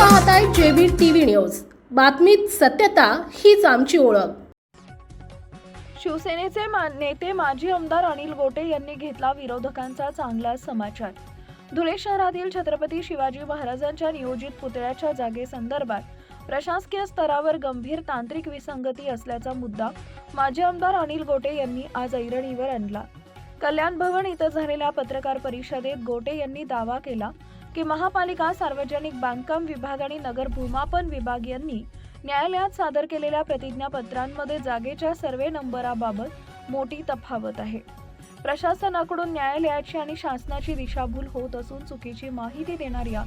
पाहताय आहे JB TV news. बातमीत सत्यता हीच आमची ओळख. शिवसेनेचे नेते माजी आमदार अनिल गोटे यांनी घेतला विरोधकांचा चांगला समाचार. धुळे शहरातील छत्रपती शिवाजी महाराजांच्या नियोजित पुतळ्याच्या जागेसंदर्भात प्रशासकीय स्तरावर गंभीर तांत्रिक विसंगती असल्याचा मुद्दा माजी आमदार अनिल गोटे यांनी आज ऐरणीवर आणला. कल्याण भवन इथं झालेल्या पत्रकार परिषदेत गोटे यांनी दावा केला की महापालिका सार्वजनिक बांधकाम विभाग आणि नगर भूमापन विभाग यांनी न्यायालयात सादर केलेल्या प्रतिज्ञापत्रांमध्ये जागेच्या सर्वे नंबराबाबत मोठी तफावत आहे. प्रशासनाकडून न्यायालयाची आणि शासनाची दिशाभूल होत असून चुकीची माहिती देणाऱ्या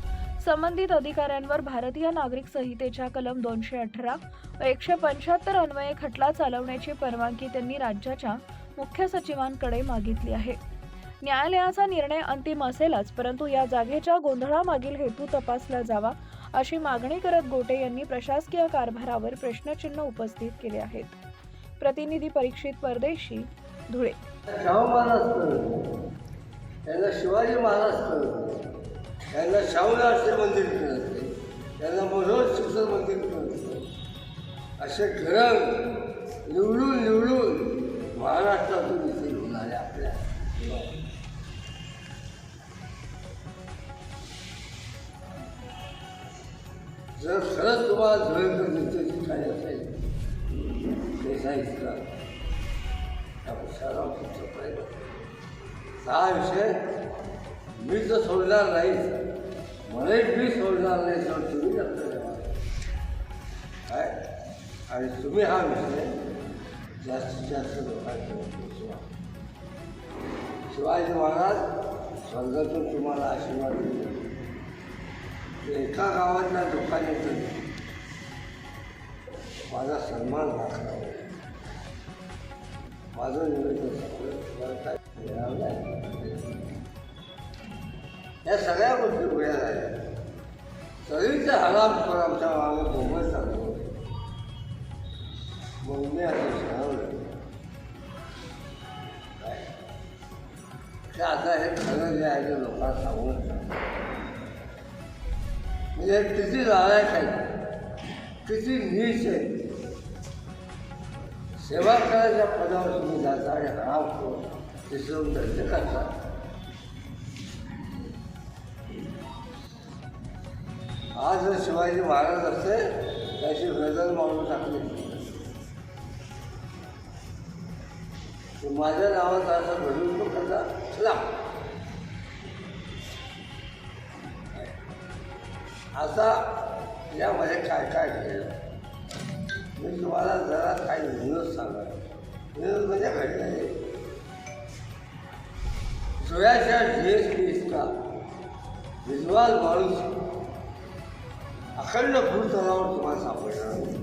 संबंधित अधिकाऱ्यांवर भारतीय नागरिक संहितेच्या कलम दोनशे अठरा व एकशे पंच्याहत्तर अन्वये खटला चालवण्याची परवानगी त्यांनी राज्याच्या मुख्य सचिवांकडे मागितली आहे. न्यायालयाचा निर्णय अंतिम असेलच परंतु या जागेच्या गोंधळामागील हेतू तपासला जावा अशी मागणी करत गोटे यांनी प्रशासकीय कारभारावर प्रश्नचिन्ह उपस्थित केले आहेत. प्रतिनिधी परीक्षित परदेशी धुळे. शाहू महाराज कळत शिवाजी महाराज कळत त्यांना शाहू राष्ट्रीय मंदिर कळत त्यांना मनोहर शिक्षण मंदिर असे घरं निवडून निवडून महाराष्ट्रातून जर खरंच तुम्हाला धुळेकर नेत्याची काही असेल देसाईचा सराव तुमचा प्रयत्न हा विषय मी तर सोडणार नाही मलाही मी सोडणार नाही तर तुम्ही काय आणि तुम्ही हा विषय जास्तीत जास्त लोकांच्या शिवाजी महाराज स्वर्गातून तुम्हाला आशीर्वाद दिले एका गावातल्या लोकांनी माझा सन्मान राखला. माझं निवेदन सगळं काय या सगळ्या गोष्टी उभ्या झाल्या सगळीचे हराम पण आमच्या मागे मुंबईत चालू होते. मग मी आता ठरवलं काय आता हे खरं जे आहे ते लोकांना सांगून हे किती नालायक आहे. किती नीच आहे. सेवा करायच्या पदावर तुम्ही जाता आणि हा करून तिसरून करता. आज जर शिवाजी महाराज असते त्याची गजल मारून टाकली. माझ्या नावात असं घडून तो कसा आता यामध्ये काय काय घडलं? मी तुम्हाला जरा काही न्यूज सांगा न्यूज म्हणजे घडलं आहे सोळाच्या जी एस पी इतका विद्वान माणूस अखंड भूतलावर तुम्हाला सापडणार नाही.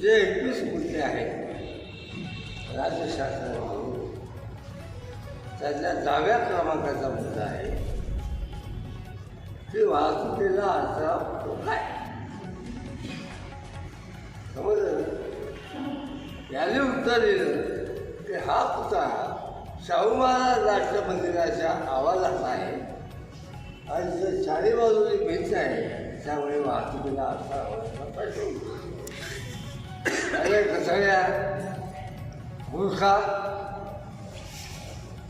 जे एकवीस मुद्दे आहेत राज्य त्यातल्या दहाव्या क्रमांकाचा मुद्दा आहे. की वाहतुकीला अडथळा होतो काय? समजलं? याने उत्तर दिलं की हा पुतळा शाहू महाराज राष्ट्र मंदिराच्या आवाजाचा आहे. आणि जर चारी बाजूची भिंत आहे त्यामुळे वाहतुकीला अडथळा होण्याचा प्रश्न मूर्खा